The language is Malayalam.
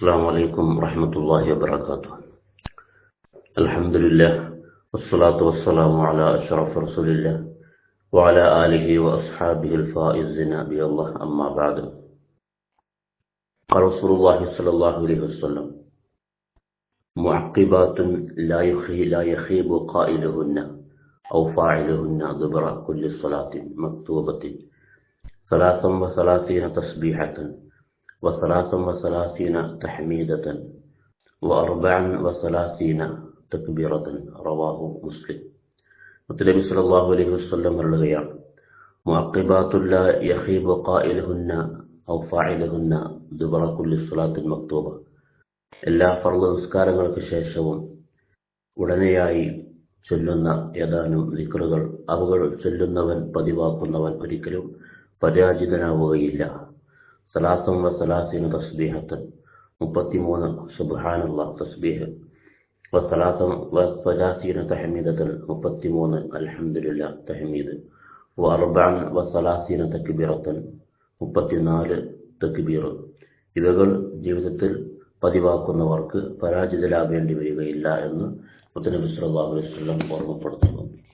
السلام عليكم ورحمة الله وبركاته. الحمد لله والصلاة والسلام على أشرف رسول الله وعلى آله وأصحابه الفائزين بالله أما بعد قال رسول الله صلى الله عليه وسلم معقبات لا يخي لا يخيب قائلهن أو فاعلهن دبر كل صلاة مكتوبة ثلاثا وثلاثين تسبيحة وثلاثا وثلاثين تحميدة وأربعا وثلاثين تكبيرة رواه مسلم മുത്തലബി സല്ലല്ലാഹു അലൈഹി വസല്ലം പറയുകയാണ് മുഅഖിബാത്തുല്ല യഖീബു ഖായിലുഹുന്ന ഔ ഫാഇലുഹുന്ന ദുബറ കുല്ലി സ്വലാത്തിൻ മക്തൂബ എല്ലാ ഫർദ് നിസ്കാരങ്ങൾക്ക് ശേഷവും ഉടനെയായി ചൊല്ലുന്ന ഏതാനും ദിക്റുകൾ അവകൾ ചൊല്ലുന്നവൻ പതിവാക്കുന്നവൻ ഒരിക്കലും പരാജിതനാവുകയില്ല സലാസം വ തസ്ബീഹത്ത്. മുപ്പത്തിമൂന്ന് സുബാനുള്ള തസ്ബീഹ്. വസലാസം വസലാസീന തഹമീദത്തൻ മുപ്പത്തിമൂന്ന് അലഹമുല്ല തഹമീദ്. വർബാൻ വസലാസീന തക്ബീറത്തൻ മുപ്പത്തിനാല് തക്ബീർ ഇവകൾ ജീവിതത്തിൽ പതിവാക്കുന്നവർക്ക് പരാജിതരാകേണ്ടി വരികയില്ല എന്ന് മുത്തനബി അലൈഹി വസല്ലം ഓർമ്മപ്പെടുത്തുന്നു.